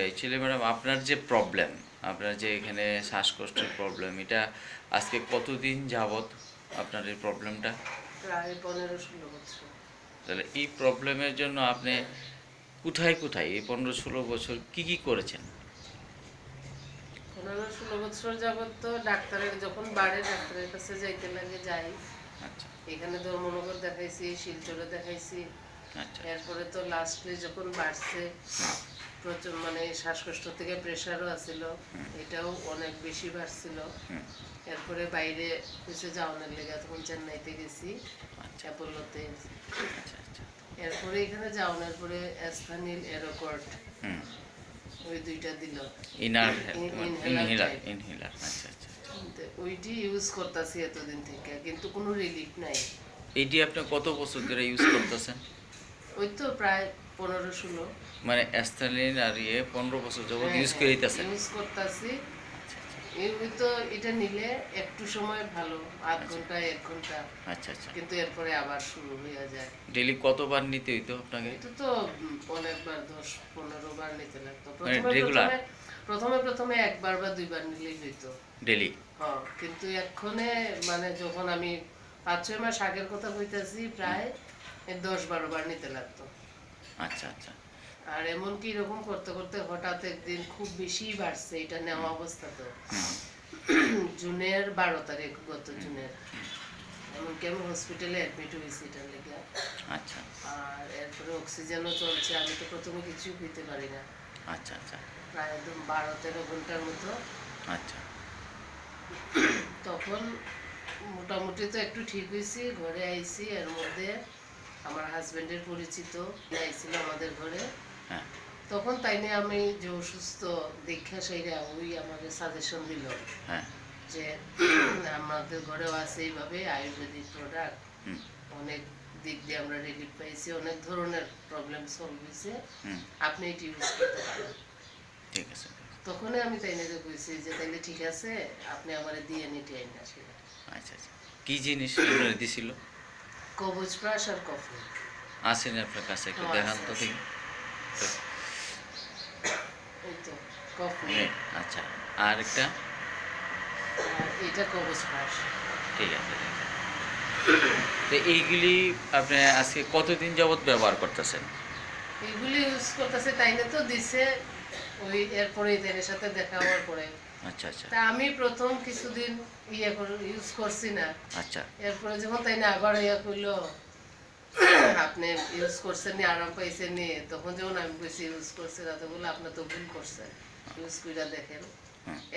Actually madam আপনার যে problem আপনার যে এখানে শ্বাসকষ্টের প্রবলেম এটা আজকে কতদিন যাবত আপনার এই প্রবলেমটা প্রায় পনেরো ষোলো বছর। তাহলে এই প্রবলেমের জন্য আপনি কোথায় কোথায় এই পনেরো ষোলো বছর কি কি করেছেন? পনেরো ষোলো বছর যাবত তো ডাক্তারের যখন বাড়ে ডাক্তারের কাছে যাইতে লাগে যাই। আচ্ছা। এখানে ধর্মনগর দেখাইছি শিলচরে দেখাইছি। আচ্ছা। এরপরে তো লাস্টে যখন বাড়ছে প্রচুর মানে শ্বাসকষ্ট থেকে প্রেশারও আছিল। এটাও অনেক বেশি বাড়ছিল। এরপরে বাইরে কিছু যাওয়ানোর লেগে তখন চেন্নাইতে গেছি আচ্ছা। অ্যাপোলোতে। আচ্ছা আচ্ছা। এরপরে এখানে যাওয়ানোর পরে অ্যাস্থানিল এরোকর্ট ওই দুইটা দিল। ইনার ইনহেলার ইনহেলার আচ্ছা আচ্ছা। ওইটি ইউজ করতেছি এতদিন থেকে কিন্তু কোনো রিলিফ নাই। এইটি আপনি কত বছর ধরে ইউজ করতেছেন? ওই তো প্রায় পনেরো ষোলো। মানে আর ইয়ে পনেরো বছর যাবত ইউজ করে ইউজ করতেছি। তো এটা নিলে একটু সময় ভালো আধ ঘণ্টা এক ঘণ্টা। আচ্ছা আচ্ছা। কিন্তু এরপরে আবার শুরু হয়ে যায়। কতবার নিতে হইতো আপনাকে? এটা তো অনেকবার দশ পনেরো বার নিতে লাগতো। মানে প্রথমে regular? প্রথমে প্রথমে একবার বা দুইবার নিলেই হইতো। ডেলি? হ্যাঁ কিন্তু এক্ষণে মানে যখন আমি পাঁচ ছয় মাস আগের কথা কইতাছি প্রায় দশ বারো বার নিতে লাগতো। আচ্ছা আচ্ছা। আর এমনকি এরকম করতে করতে হঠাৎ একদিন খুব বেশি বাড়ছে এটা নেওয়া অবস্থা তো। জুনের বারো তারিখ গত জুনের। এমনকি আমি হসপিটালে অ্যাডমিট হয়েছি এটার লেগে। আচ্ছা। আর এরপরে অক্সিজেনও চলছে আমি তো প্রথমে কিছু হইতে পারি না। আচ্ছা আচ্ছা। প্রায় একদম বারো তেরো ঘণ্টার মতো। আচ্ছা। তখন মোটামুটি তো একটু ঠিক হয়েছি ঘরে আইছি এর মধ্যে আমার হাজবেন্ডের পরিচিত আইছিল আমাদের ঘরে। হ্যাঁ। তখন তাই নিয়ে আমি যে অসুস্থ দীক্ষা সেইরা ওই আমাকে সাজেশন দিল। হ্যাঁ। যে আমাদের ঘরেও আছে এইভাবে আয়ুর্বেদিক প্রোডাক্ট অনেক দিক দিয়ে আমরা রিলিফ পাইছি অনেক ধরনের প্রবলেম সলভ হয়েছে। আপনি এটি ইউজ করতে পারেন। ঠিক আছে। তখনই আমি তাই নিয়ে কইছি যে তাইলে ঠিক আছে আপনি আমার দিয়ে নিতে আইন না আচ্ছা আচ্ছা। কী জিনিস দিছিল? কবচ ব্রাশ আর কফি আসেন আপনার কাছে একটু দেখান তো আচ্ছা আর একটা এটা কবচ ব্রাশ ঠিক আছে তো এইগুলি আপনি আজকে কতদিন যাবত ব্যবহার করতেছেন এগুলি ইউজ করতেছে তাই না তো দিছে ওই এরপরে এদের সাথে দেখা হওয়ার পরে আচ্ছা আচ্ছা। তা আমি প্রথম কিছুদিন ইয়ে ইউজ করছি না। আচ্ছা। এরপরে যখন তাই না আবার ইয়া করল আপনি ইউজ করছেন নি আরাম পাইছেন নি তখন যখন আমি বেশি ইউজ করছি না তখন আপনি তো ভুল করছেন ইউজ করে দেখেন।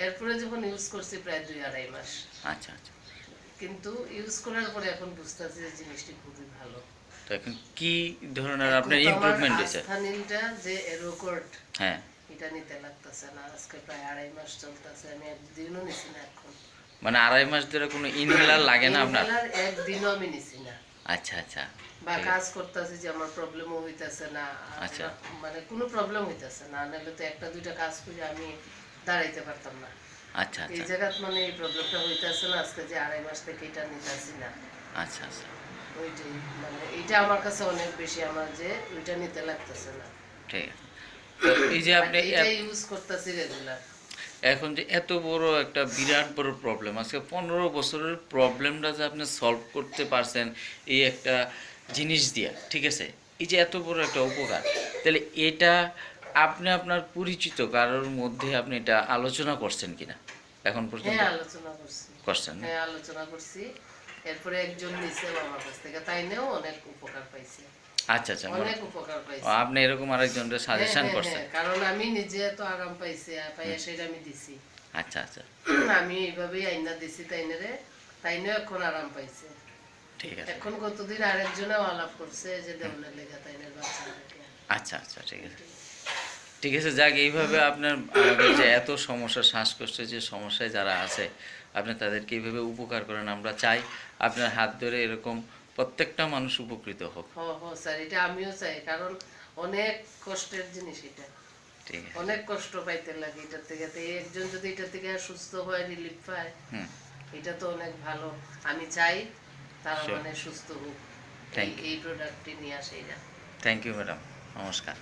এরপরে যখন ইউজ করছি প্রায় দুই আড়াই মাস। আচ্ছা আচ্ছা। কিন্তু ইউজ করার পরে এখন বুঝতেছি যে জিনিসটি খুবই ভালো। এখন কি ধরনের আপনার ইমপ্রুভমেন্ট হয়েছে? আস্থানিলটা যে এরোকোর্ট হ্যাঁ। এটা নিতে লাগতেছে না আজকে প্রায় আড়াই মাস চলতেছে আমি একদিনও নিছি না এখন। মানে আড়াই মাস ধরে কোনো ইনহেলার লাগে না আপনার? একদিনও আমি নিছি না। আচ্ছা আচ্ছা। বা কাজ করতেছি যে আমার প্রবলেমও হইতাছে না আচ্ছা। মানে কোনো প্রবলেম হইতাছে না নাহলে তো একটা দুইটা কাজ করে আমি দাঁড়াইতে পারতাম না। আচ্ছা এই আচ্ছা জায়গাত মানে এই প্রবলেমটা হইতাছে না আজকে যে আড়াই মাস থেকে এটা নিতেছি না। আচ্ছা আচ্ছা। ওইটাই মানে এটা আমার কাছে অনেক বেশি আমার যে ওইটা নিতে লাগতেছে না। ঠিক আছে। এই যে আপনি ইউজ করতেছি রেগুলার এখন যে এত বড় একটা বিরাট বড় প্রবলেম আজকে পনেরো বছরের প্রবলেমটা যে আপনি সলভ করতে পারছেন এই একটা জিনিস দিয়া ঠিক আছে? এই যে এত বড় একটা উপকার তাহলে এটা আপনি আপনার পরিচিত কারোর মধ্যে আপনি এটা আলোচনা করছেন কিনা? এখন পর্যন্ত? হ্যাঁ আলোচনা করছি। করছেন হ্যাঁ আলোচনা করছি। এরপরে একজন নিচে আমার কাছ থেকে তাই নিয়েও অনেক উপকার পাইছে। আচ্ছা আচ্ছা অনেক উপকার পাইছে। আপনি এরকম আরেকজনের সাজেশন হ্যাঁ, হ্যাঁ, করছেন। হ্যাঁ, কারণ আমি নিজে তো আরাম পাইছি আর পাইয়া সেটা আমি দিছি। আচ্ছা আচ্ছা। আমি এইভাবেই আইনা দিছি তাইনেরে এখন আরাম পাইছে। ঠিক আছে। এখন কতদিন আরেকজনেও আলাপ করছে যে দেওয়ালের লেখা তাইনের বাচ্চাদেরকে। আচ্ছা আচ্ছা ঠিক আছে। ঠিক আছে যাক এইভাবে আপনার যে এত সমস্যা শ্বাসকষ্টের যে সমস্যায় যারা আছে আপনি তাদেরকে এইভাবে উপকার করেন আমরা চাই আপনার হাত ধরে এরকম প্রত্যেকটা মানুষ উপকৃত হোক। স্যার এটা আমিও চাই কারণ অনেক কষ্টের জিনিস এটা। ঠিক অনেক কষ্ট পাইতে লাগে এটার থেকে। একজন যদি এটা থেকে সুস্থ হয় রিলিফ পায় এটা তো অনেক ভালো। আমি চাই তারা. মানে সুস্থ হোক। এই- এই প্রোডাক্টটি নিয়ে আসে এটা থ্যাংক ইউ ম্যাডাম নমস্কার।